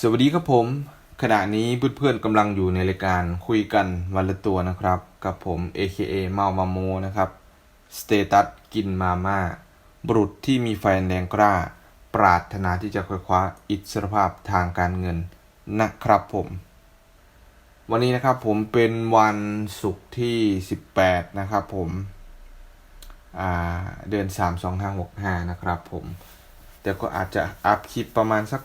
สวัสดีครับผม ขณะนี้เพื่อนๆกำลังอยู่ในรายการคุยกันวันละตัวนะครับ กับผม AKA เมามาโมนะครับสเตตัสกินมาม่าบุรุษที่มีไฟแรงกล้า ปรารถนาที่จะคว้าอิสรภาพทางการเงินนะครับผม วันนี้นะครับผมเป็นวันศุกร์ที่ 18 นะครับผมอ่าเดือน3 2 5 6 5 นะครับผม แต่ก็อาจจะอัพคลิปประมาณสัก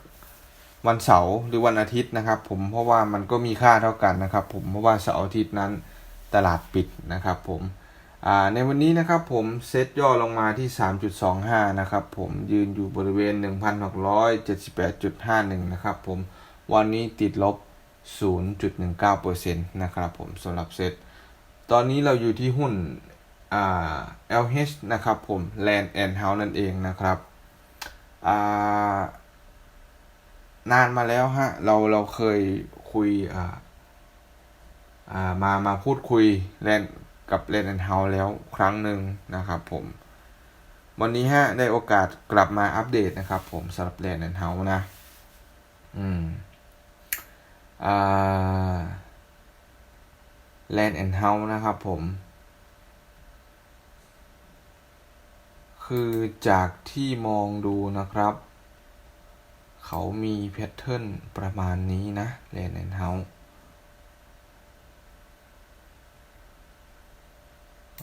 วันเสาร์หรือวันอาทิตย์นะครับ ผมเพราะว่ามันก็มีค่าเท่ากันนะครับ ผมเพราะว่าเสาร์อาทิตย์นั้นตลาดปิดนะครับ ผมในวันนี้นะครับผมเซตย่อลงมาที่ 3.25 นะครับผมยืนอยู่บริเวณ 1,678.51 นะครับผมวันนี้ติดลบ 0.19%นะครับผมสำหรับเซตตอนนี้เราอยู่ที่หุ้นอ่า LH นะครับผม Land and House นั่นเองนะครับอ่า นานมาแล้วฮะ เราเราเคยคุยอ่าอ่ามามาพูดคุยแลนกับแลนแอนเฮาแล้วครั้งหนึ่งนะครับผม วันนี้ฮะได้โอกาสกลับมาอัปเดตนะครับผมสำหรับแลนแอนเฮานะ อืมอ่าแลนแอนเฮานะครับผม คือจากที่มองดูนะครับ เขามีแพทเทิร์นประมาณนี้นะเลนแอนเฮา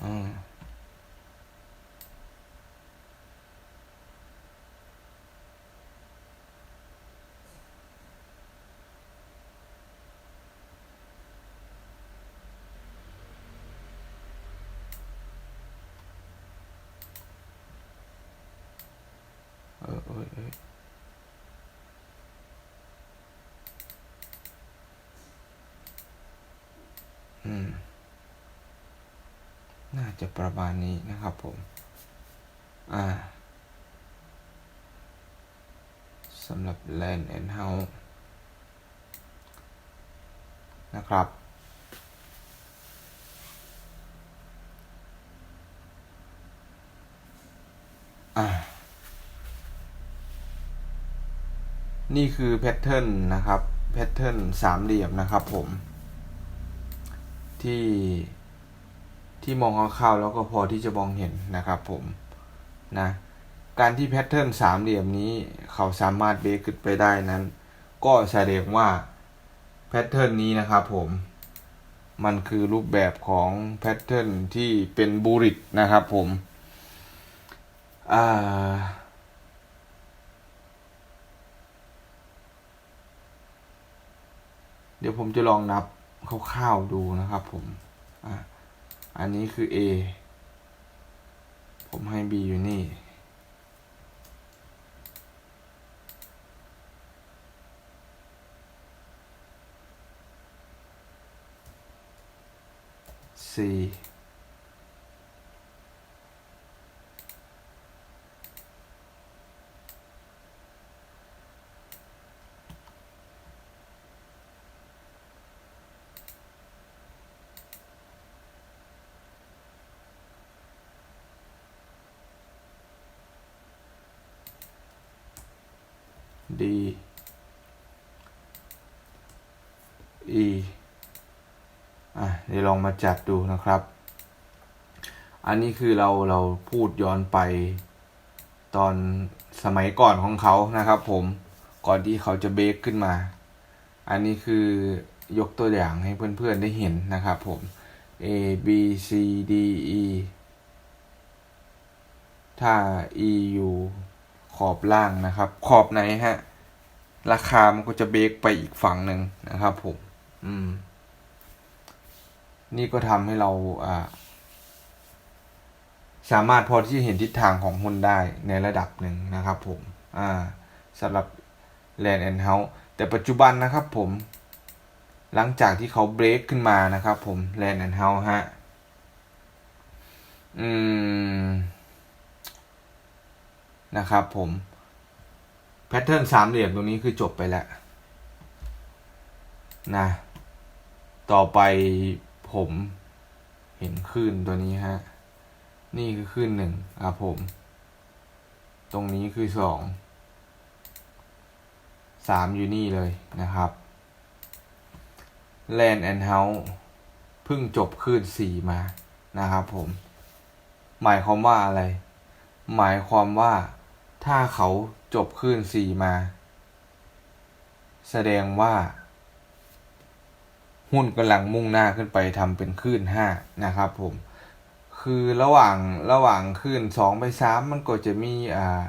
อืมเออเออเออ อืม น่าจะประมาณนี้นะครับผม อ่าสำหรับ Land and House นะครับ อ่า นี่คือแพทเทิร์นนะครับ แพทเทิร์นสามเหลี่ยมนะครับผม ที่ที่มองคร่าวๆแล้วก็พอที่จะมองเห็นนะครับผมนะการที่แพทเทิร์นสามเหลี่ยมนี้เขาสามารถเบรกขึ้นไปได้นั้น ก็แสดงว่าแพทเทิร์นนี้นะครับผมมันคือรูปแบบของแพทเทิร์นที่เป็นบูริตนะครับผมเดี๋ยวผมจะลองนับ คร่าวๆดูนะครับผมอะอันนี้คือ A ผมให้ B อยู่นี่ C ดี E อะเดี๋ยวลองมาจัดดูนะครับ อันนี้คือเราเราพูดย้อนไปตอนสมัยก่อนของเขานะครับผมก่อนที่เขาจะเบรกขึ้นมา อันนี้คือยกตัวอย่างให้เพื่อนๆได้เห็นนะครับผม A B C D E ถ้า E อยู่ขอบล่างนะครับ ขอบไหนฮะ ราคามันก็จะเบรกไปอีกฝั่งหนึ่งนะครับผม อืม นี่ก็ทำให้เราอ่าสามารถพอที่จะเห็นทิศทางของหุ้นได้ในระดับหนึ่งนะครับผม อ่าสำหรับ Land and House แต่ปัจจุบันนะครับผม หลังจากที่เขาเบรกขึ้นมานะครับผม Land and House ฮะ อืม นะครับผม แพทเทิร์นสามเหลี่ยมตรงนี้คือจบไปแล้วนะ ต่อไปผมเห็นคลื่นตัวนี้ฮะ นี่คือคลื่นหนึ่งครับผม ตรงนี้คือสองสามอยู่นี่เลยนะครับ Land and House เพิ่งจบคลื่นสี่มานะครับผม หมายความว่าอะไร หมายความว่าถ้าเขา จบคลื่นสี่มา แสดงว่า หุ้นกำลังมุ่งหน้าขึ้นไปทำเป็นคลื่นห้านะครับผม คือระหว่างระหว่างคลื่นสองไปสามมันก็จะมีอ่า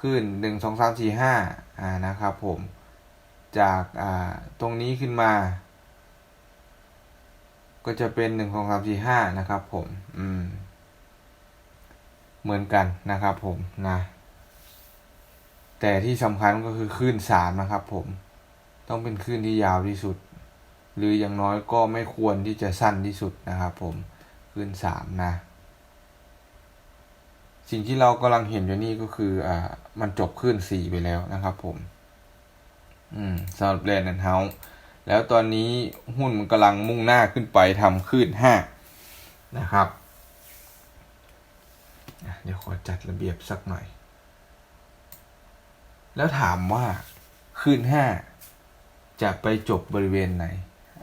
คลื่นหนึ่งสองสามสี่ห้าอ่านะครับผม จากอ่าตรงนี้ขึ้นมาก็จะเป็นหนึ่งสองสามสี่ห้านะครับผม อืม เหมือนกันนะครับผมนะ แต่ที่สำคัญก็คือคลื่นสามนะครับ ผม ต้องเป็นคลื่นที่ยาวที่สุด หรืออย่างน้อยก็ไม่ควรที่จะสั้นที่สุดนะครับ ผมคลื่นสามนะ สิ่งที่เรากำลังเห็นอยู่นี่ก็คืออ่ามันจบคลื่นสี่ไปแล้วนะครับ ผม อืมสำหรับแลนด์เฮาส์แล้วตอนนี้หุ้นมันกำลังมุ่งหน้าขึ้นไปทำคลื่นห้านะครับเดี๋ยวขอจัดระเบียบสักหน่อย แล้วถามว่าคืนห้าจะไปจบบริเวณไหน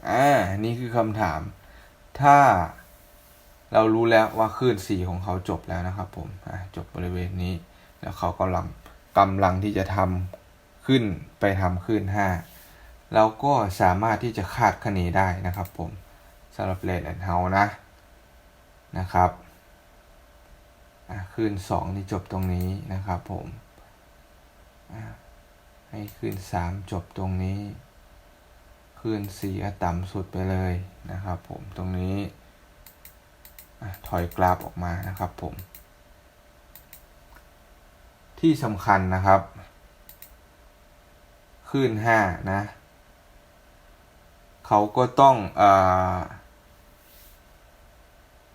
อ่า นี่คือคำถาม ถ้าเรารู้แล้วว่าคลื่นสี่ของเขาจบแล้วนะครับ ผม อ่าจบบริเวณนี้ แล้วเขากำลังกำลังที่จะทำขึ้นไปทำคลื่นห้าเราก็สามารถที่จะคาดคะเนได้นะครับ ผมสำหรับเลนแอนเฮานะ นะครับ อะคลื่นสองนี่จบตรงนี้นะครับ ผม ให้คืนสามจบตรงนี้ คืนสี่ต่ำสุดไปเลยนะครับ ผมตรงนี้ถอยกราฟออกมานะครับผม ที่สำคัญนะครับคลื่นห้านะ เขาก็ต้องอ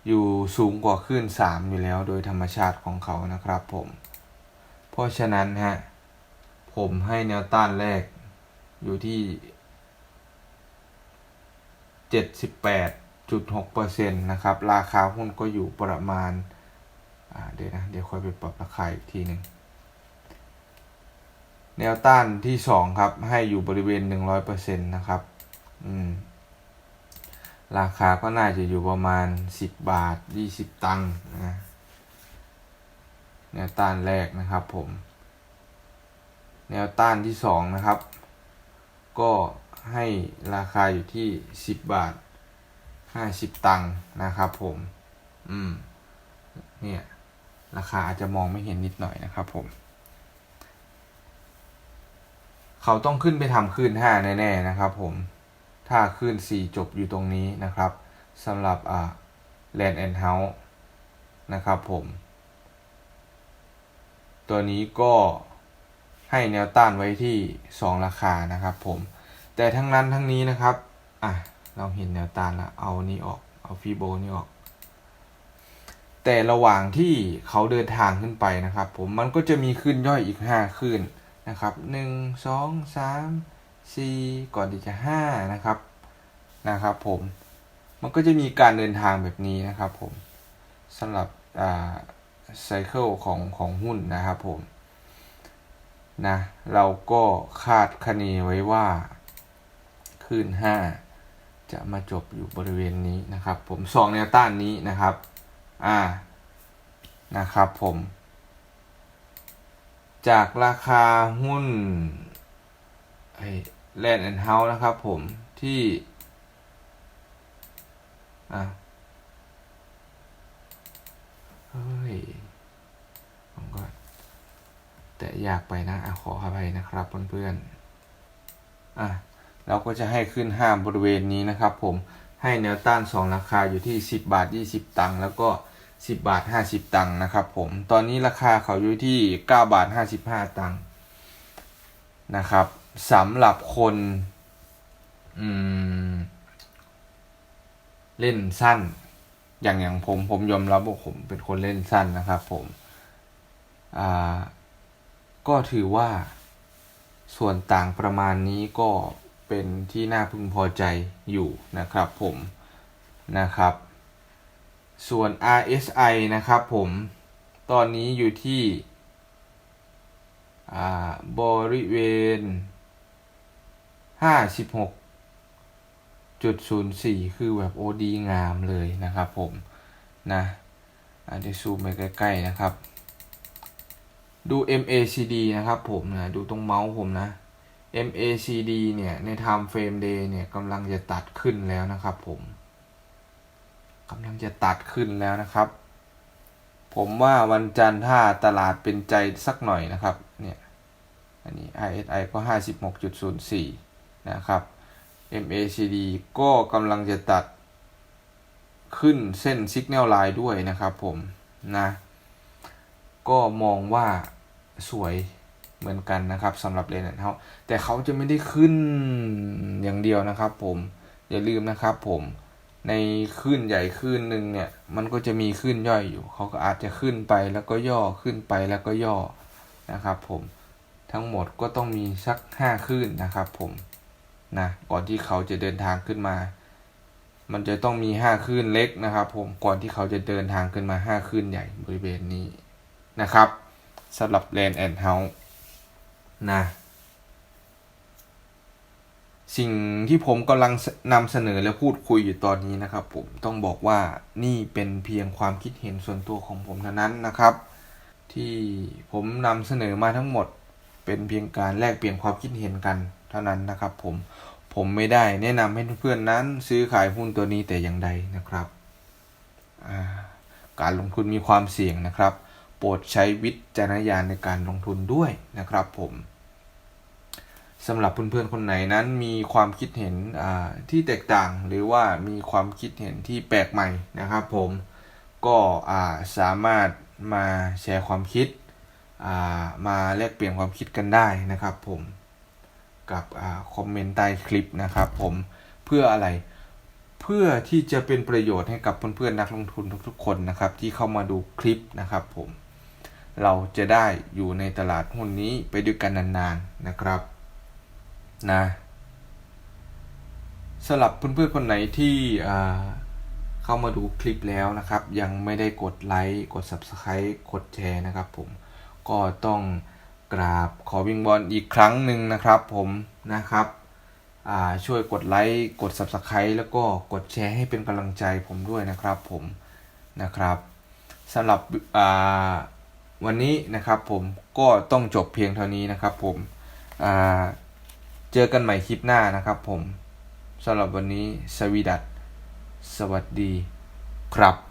อยู่สูงกว่าคลื่นสามอยู่แล้วโดยธรรมชาติของเขานะครับผม เพราะฉะนั้นฮะ ผมให้แนวต้านแรก อยู่ที่เจ็ดสิบแปดจุดหกเปอร์เซ็นต์นะครับ ราคาหุ้นก็อยู่ประมาณอ่าเดี๋ยวนะเดี๋ยวค่อยไปปรับราคาอีกทีหนึ่งแนวต้านที่สองครับ ให้อยู่บริเวณหนึ่งร้อยเปอร์เซ็นต์นะครับอืมราคาก็น่าจะอยู่ประมาณสิบบาทยี่สิบตังค์นะแนวต้านแรกนะครับผม แนวต้านที่สองนะครับ ก็ให้ราคาอยู่ที่สิบบาทห้าสิบตังค์นะครับผม อืม เนี่ย ราคาอาจจะมองไม่เห็นนิดหน่อยนะครับผม เขาต้องขึ้นไปทำคลื่นห้าแน่ๆนะครับผม ถ้าคลื่นสี่จบอยู่ตรงนี้นะครับสำหรับอ่า Land and House นะครับผม ตัวนี้ก็ ให้แนวต้านไว้ที่ 2 ราคานะครับผม แต่ทั้งนั้นทั้งนี้นะครับ อะ เราเห็นแนวต้านแล้วเอานี้ออก เอาฟีโบนี้ออก แต่ระหว่างที่เขาเดินทางขึ้นไปนะครับ ผม มันก็จะมีขึ้นย่อยอีก 5 ขึ้นนะครับหนึ่งสองสามสี่ก่อนที่จะห้านะครับ นะครับผม มันก็จะมีการเดินทางแบบนี้นะครับผมสำหรับอ่าไซเคิลของของหุ้นนะครับผม นะเราก็คาดคะเนไว้ว่าคืนห้าจะมาจบอยู่บริเวณนี้นะครับ ผมสองแนวต้านนี้นะครับอ่านะครับผม จากราคาหุ้นไอ้แลนด์แอนด์เฮาส์นะครับผมที่อะเฮ้ยผมก็ แต่อยากไปนะอะขออภัยนะครับเพื่อนๆอะเราก็จะให้ขึ้นห้ามบริเวณนี้นะครับ ผมให้แนวต้านสองราคาอยู่ที่ 10 บาท 20 ตังค์แล้วก็ 10 บาท 50 ตังค์นะครับ ผมตอนนี้ราคาเขาอยู่ที่ 9 บาท 55 ตังค์นะครับสำหรับคนอืมเล่นสั้น อย่างอย่างผมผมยอมรับว่าผมเป็นคนเล่นสั้นนะครับ ผมอ่า ก็ถือว่า ส่วนต่างประมาณนี้ก็เป็นที่น่าพึงพอใจอยู่นะครับผมนะครับ ส่วน RSI นะครับผมตอนนี้อยู่ที่บริเวณห้าสิบหกจุดศูนย์สี่คือแบบโอดีงามเลยนะครับผมนะอะเดี๋ยวซูมไปใกล้ ๆ นะครับ ดู MACD นะครับผมนะ ดูตรงเมาส์ผมนะ MACD เนี่ย ใน time frame day เนี่ยกำลังจะตัดขึ้นแล้วนะครับผมกำลังจะตัดขึ้นแล้วนะครับ ผมว่าวันจันทร์ถ้าตลาดเป็นใจสักหน่อยนะครับ เนี่ย อันนี้ RSI ก็ 56.04 นะครับ MACD ก็กำลังจะตัดขึ้นเส้น Signal Line ด้วยนะครับผมนะ ก็มองว่า สวยเหมือนกันนะครับสำหรับเลนเขาแต่เขาจะไม่ได้ขึ้นอย่างเดียวนะครับผมอย่าลืมนะครับผมในขึ้นใหญ่ขึ้นหนึ่งเนี่ย มันก็จะมีขึ้นย่อยอยู่ เขาก็อาจจะขึ้นไปแล้วก็ย่อขึ้นไปแล้วก็ย่อนะครับ ผมทั้งหมดก็ต้องมีสักห้าขึ้นนะครับ ผมนะก่อนที่เขาจะเดินทางขึ้นมา มันจะต้องมีห้าขึ้นเล็กนะครับ ผมก่อนที่เขาจะเดินทางขึ้นมาห้าขึ้นใหญ่บริเวณนี้นะครับ สำหรับ Land and House นะสิ่งที่ผมกำลังนำเสนอและพูดคุยอยู่ตอนนี้นะครับ ผมต้องบอกว่านี่เป็นเพียงความคิดเห็นส่วนตัวของผมเท่านั้นนะครับ ที่ผมนำเสนอมาทั้งหมด เป็นเพียงการแลกเปลี่ยนความคิดเห็นกันเท่านั้นนะครับ ผมผมไม่ได้แนะนำให้เพื่อนนั้น ซื้อขายหุ้นตัวนี้แต่อย่างใดนะครับาการลงทุนมีความเสี่ยงนะครับ โปรดใช้วิจารณญาณในการลงทุนด้วยนะครับผมสำหรับเพื่อนๆคนไหนนั้นมีความคิดเห็นที่แตกต่าง หรือว่ามีความคิดเห็นที่แปลกใหม่นะครับ ผมก็สามารถมาแชร์ความคิดมาแลกเปลี่ยนความคิดกันได้นะครับ ผมกับคอมเมนต์ใต้คลิปนะครับ ผมเพื่ออะไรเพื่อที่จะเป็นประโยชน์ให้กับเพื่อนๆนักลงทุนทุกๆคนนะครับ ที่เข้ามาดูคลิปนะครับผม เราจะได้อยู่ในตลาดหุ้นนี้ไปด้วยกันนานๆนะครับนะสำหรับเพื่อนๆคนไหนที่เข้ามาดูคลิปแล้วนะครับ ยังไม่ได้กดไลค์กด Subscribe กดแชร์นะครับผมก็ต้องกราบขอวิงบอลอีกครั้งหนึ่งนะครับผมนะครับช่วยกดไลค์กด Subscribe แล้วก็กดแชร์ให้เป็นกำลังใจผมด้วยนะครับผมนะครับสำหรับ วันนี้นะครับผมก็ต้องจบเพียงเท่านี้นะครับผมเจอกันใหม่คลิปหน้านะครับผมสำหรับวันนี้สวีดัตสวัสดีครับ